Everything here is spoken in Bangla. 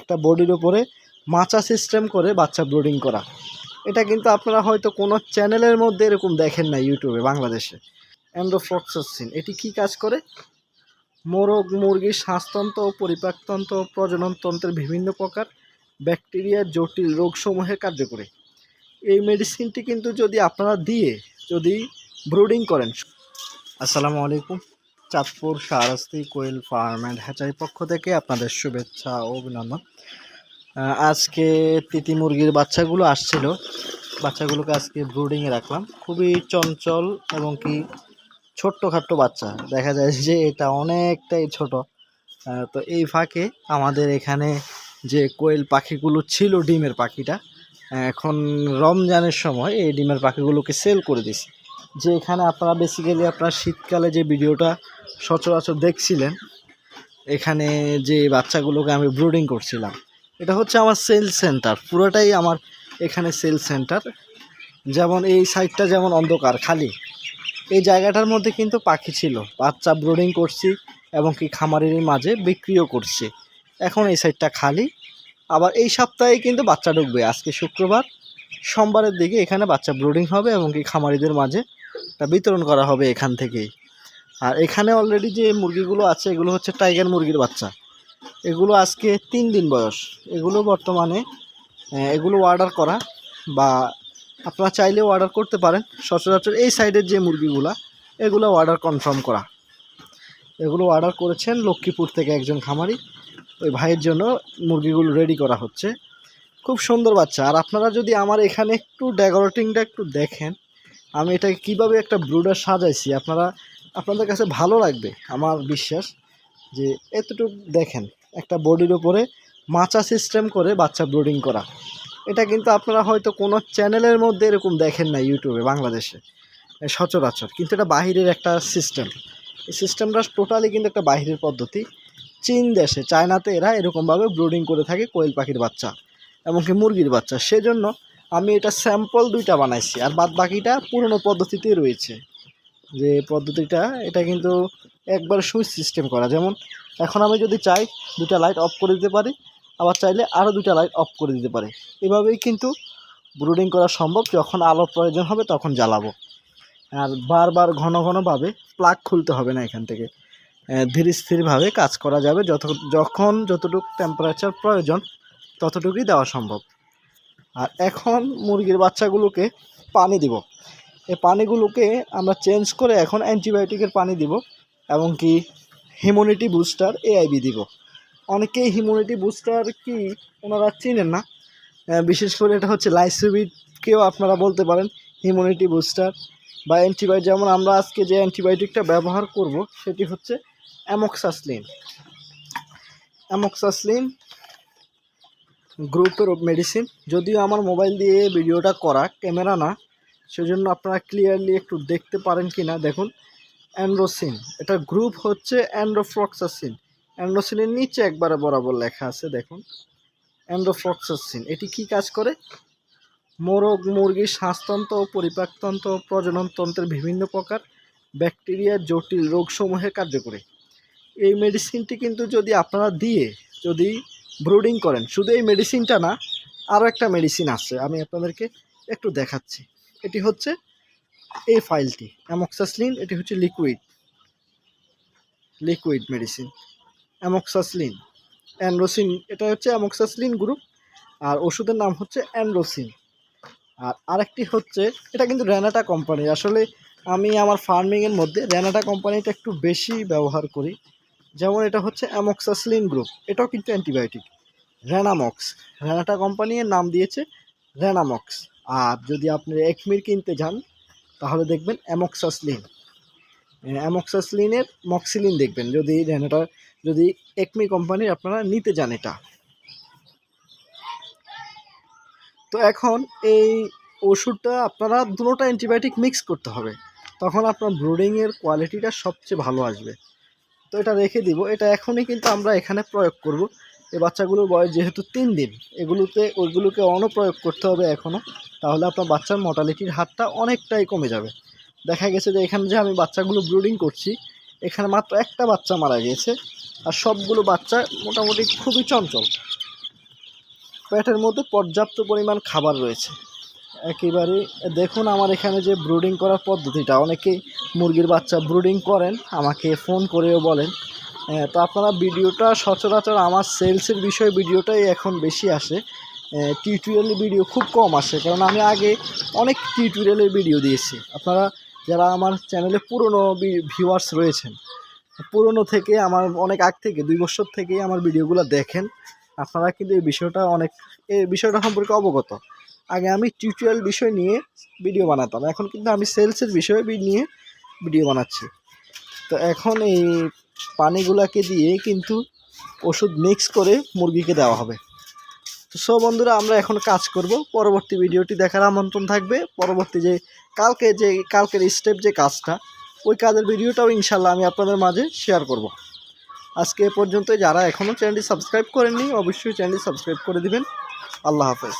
একটা বডির ওপরে মাচা সিস্টেম করে বাচ্চা ব্রুডিং করা। এটা কিন্তু আপনারা হয়তো কোনো চ্যানেলের মধ্যে এরকম দেখেন না ইউটিউবে বাংলাদেশে। অ্যান্ড্রোফ্লক্সিন এটি কি কাজ করে? মোরগ মুরগির শ্বাসতন্ত্র ও পরিপাকতন্ত্র প্রজননতন্ত্রের বিভিন্ন প্রকার ব্যাকটেরিয়া, জটিল রোগসমূহে কার্যকরী। এই মেডিসিনটি কিন্তু যদি আপনারা দিয়ে যদি ব্রুডিং করেন। আসসালামু আলাইকুম। Chandpur Shahrasti quail farm and hatchery পক্ষ থেকে আপনাদের শুভেচ্ছা ও অভিনন্দন। আজকে তিতি মুরগির বাচ্চাগুলো আসছিল। বাচ্চাগুলোকে আজকে ব্রুডিংয়ে রাখলাম। খুবই চঞ্চল এবং কি ছোট্টখাট্টো বাচ্চা। দেখা যায় যে এটা অনেকটাই ছোট। তো এই ফাঁকে আমাদের এখানে যে কোয়েল পাখিগুলো ছিল ডিমের পাখিটা এখন রমজানের সময় এই ডিমের পাখিগুলোকে সেল করে দিছি যে এখানে আপনারা বেসিক্যালি আপনার শীতকালে যে ভিডিওটা সচরাচর দেখছিলেন, এখানে যে বাচ্চাগুলোকে আমি ব্রুডিং করছিলাম, এটা হচ্ছে আমার সেল সেন্টার পুরোটাই আমার এখানে সেল সেন্টার যেমন এই সাইডটা যেমন অন্ধকার, খালি। এই জায়গাটার মধ্যে কিন্তু পাখি ছিল, বাচ্চা ব্রুডিং করছি এবং কি খামারের মাঝে বিক্রিও করছি। এখন এই সাইডটা খালি, আবার এই সপ্তাহে কিন্তু বাচ্চা ঢুকবে, আজকে শুক্রবার, সোমবারের দিকে এখানে বাচ্চা ব্রুডিং হবে এবং কি খামারিদের মাঝে তা বিতরণ করা হবে এখান থেকেই। আর এখানে অলরেডি যে মুরগিগুলো আছে, এগুলো হচ্ছে টাইগার মুরগির বাচ্চা। এগুলো আজকে তিন দিন বয়স। এগুলো বর্তমানে এগুলো অর্ডার করা বা আপনারা চাইলেও অর্ডার করতে পারেন। সচরাচর এই সাইডের যে মুরগিগুলা, এগুলো অর্ডার কনফার্ম করা। এগুলো অর্ডার করেছেন লক্ষ্মীপুর থেকে একজন খামারি। ওই ভাইয়ের জন্য মুরগিগুলো রেডি করা হচ্ছে। খুব সুন্দর বাচ্চা। আর আপনারা যদি আমার এখানে একটু ডেকোরেটিংটা একটু দেখেন, আমি এটাকে কীভাবে একটা ব্রুডার সাজাইছি, আপনারা আপনাদের কাছে ভালো লাগবে আমার বিশ্বাস যে এতটুকু দেখেন, একটা বডির ওপরে মাচা সিস্টেম করে বাচ্চা ব্রুডিং করা। এটা কিন্তু আপনারা হয়তো কোনো চ্যানেলের মধ্যে এরকম দেখেন না ইউটিউবে বাংলাদেশে। সচরাচর, কিন্তু এটা বাহিরের একটা সিস্টেম এই সিস্টেমটা টোটালি কিন্তু একটা বাহিরের পদ্ধতি। চীন দেশে, চায়নাতে এরা এরকমভাবে ব্রুডিং করে থাকে কোয়েল পাখির বাচ্চা এমনকি মুরগির বাচ্চা। সেজন্য আমি এটা স্যাম্পল দুইটা বানাইছি, আর বাদ বাকিটা পুরনো পদ্ধতিতেই রয়েছে। যে পদ্ধতিটা, এটা কিন্তু একবার সুইচ সিস্টেম করা। যেমন, এখন আমি যদি চাই দুটা লাইট অফ করে দিতে পারি, আবার চাইলে আরও দুটা লাইট অফ করে দিতে পারি। এভাবেই কিন্তু ব্রুডিং করা সম্ভব। যখন আলোর প্রয়োজন হবে, তখন জ্বালাবো। আর বারবার ঘন ঘনভাবে প্লাগ খুলতে হবে না এখান থেকে। ধীর স্থিরভাবে কাজ করা যাবে। যত, যখন যতটুকু টেম্পারেচার প্রয়োজন, ততটুকুই দেওয়া সম্ভব। আর এখন মুরগির বাচ্চাগুলোকে পানি দিব। এই পানিগুলোকে আমরা চেঞ্জ করে এখন অ্যান্টিবায়োটিকের পানি দিব এবং কি হিউম্যানিটি বুস্টার এআইবি দিব। অনেকেই হিউম্যানিটি বুস্টার কি ওনারা চেনেন না। বিশেষ করে এটা হচ্ছে লাইসোবিটকেও আপনারা বলতে পারেন হিউম্যানিটি বুস্টার বা অ্যান্টিবায়োটিক যেমন আমরা আজকে যে অ্যান্টিবায়োটিকটা ব্যবহার করব সেটি হচ্ছে অ্যামক্সাসলিন অ্যামক্সাসলিন গ্রুপের মেডিসিন যদিও আমার মোবাইল দিয়ে ভিডিওটা করা ক্যামেরা না সেজন্য আপনারা ক্লিয়ারলি একটু দেখতে পারেন কি না দেখুন। অ্যান্ড্রোসিন, এটা গ্রুপ হচ্ছে অ্যান্ড্রোফ্লক্সাসিন অ্যান্ড্রোসিনের নিচে একবারে বরাবর লেখা আছে, দেখুন। অ্যান্ড্রোফ্লক্সাসিন এটি কি কাজ করে? মোরগ মুরগির শ্বাসতন্ত্র ও পরিপাকতন্ত্র প্রজননতন্ত্রের বিভিন্ন প্রকার ব্যাকটেরিয়া, জটিল রোগসমূহে কার্যকরী। এই মেডিসিনটি কিন্তু যদি আপনারা দিয়ে, যদি ব্রুডিং করেন, শুধু এই মেডিসিনটা না আরও একটা মেডিসিন আছে, আমি আপনাদেরকে একটু দেখাচ্ছি। এটি হচ্ছে এই ফাইলটি, অ্যামক্সাসলিন, এটি হচ্ছে লিকুইড লিকুইড মেডিসিন, অ্যামক্সাসলিন অ্যান্ড্রোসিন এটা হচ্ছে অ্যামক্সাসলিন গ্রুপ, আর ওষুধের নাম হচ্ছে অ্যান্ড্রোসিন আর আরেকটি হচ্ছে, এটা কিন্তু র্যানাটা কোম্পানি, আসলে আমি আমার ফার্মিংয়ের মধ্যে র্যানাটা কোম্পানিটা একটু বেশি ব্যবহার করি, যেমন এটা হচ্ছে অ্যামক্সাসলিন গ্রুপ, এটাও কিন্তু অ্যান্টিবায়োটিক র্যানামক্স র্যানাটা কোম্পানির নাম দিয়েছে র্যানামক্স আর যদি আপনি একমির কিনতে যান, তাহলে দেখবেন অ্যামক্সাসলিন। অ্যামক্সাসলিনের মক্সিলিন দেখবেন। যদি র্যানাটা যদি একমি কোম্পানির আপনারা নিতে যান এটা। তো এখন এই ওষুধটা আপনারা দুটোটা অ্যান্টিবায়োটিক মিক্স করতে হবে। তখন আপনার ব্রুডিংয়ের কোয়ালিটিটা সবচেয়ে ভালো আসবে। তো এটা রেখে দিব। এটা এখনই কিন্তু আমরা এখানে প্রয়োগ করব। এই বাচ্চাগুলোর বয়স যেহেতু তিন দিন, এগুলোতে, ওইগুলোকে অনুপ্রয়োগ করতে হবে এখনও তাহলে আপনার বাচ্চার মর্টালিটির হারটা অনেকটাই কমে যাবে। দেখা গেছে যে এখানে যে আমি বাচ্চাগুলো ব্রুডিং করছি, এখানে মাত্র একটা বাচ্চা মারা গিয়েছে আর সবগুলো বাচ্চা মোটামুটি খুবই চঞ্চল। পেটের মধ্যে পর্যাপ্ত পরিমাণ খাবার রয়েছে। একেবারে, দেখুন আমার এখানে যে ব্রুডিং করার পদ্ধতিটা, অনেকেই মুরগির বাচ্চা ব্রুডিং করেন, আমাকে ফোন করেও বলেন। আহ, তো আপনারা ভিডিওটা সচরাচর আমার সেলসের বিষয়ে ভিডিওটাই এখন বেশি আসে। টিউটোরিয়াল ভিডিও খুব কম আসে কারণ আমি আগে অনেক টিউটোরিয়ালের ভিডিও দিয়েছি। আপনারা যারা আমার চ্যানেলে পুরনো ভিউয়ার্স রয়েছেন পুরনো থেকে আমার অনেক আগ থেকে দুই বছর থেকেই আমার ভিডিওগুলো দেখেন আপনারা কিন্তু এই বিষয়টা অনেক এই বিষয়টা সম্পর্কে অবগত। আগে আমি টিউটোরিয়াল বিষয় নিয়ে ভিডিও বানাতাম এখন কিন্তু আমি সেলসের বিষয়ে নিয়ে ভিডিও বানাচ্ছি। তো এখন এই পানিগুলাকে দিয়ে কিন্তু ওষুধ মিক্স করে মুরগিকে দেওয়া হবে। তো সব বন্ধুরা, আমরা এখন কাজ করব। পরবর্তী ভিডিওটি দেখার আমন্ত্রণ থাকবে। পরবর্তী যে কালকে যে কালকের স্টেপ যে কাজটা, ওই কাজের ভিডিওটাও ইনশাল্লাহ আমি আপনাদের মাঝে শেয়ার করব। আজকে এ পর্যন্ত যারা এখনও চ্যানেলটি সাবস্ক্রাইব করেননি, অবশ্যই চ্যানেলটি সাবস্ক্রাইব করে দিবেন। আল্লাহ হাফেজ।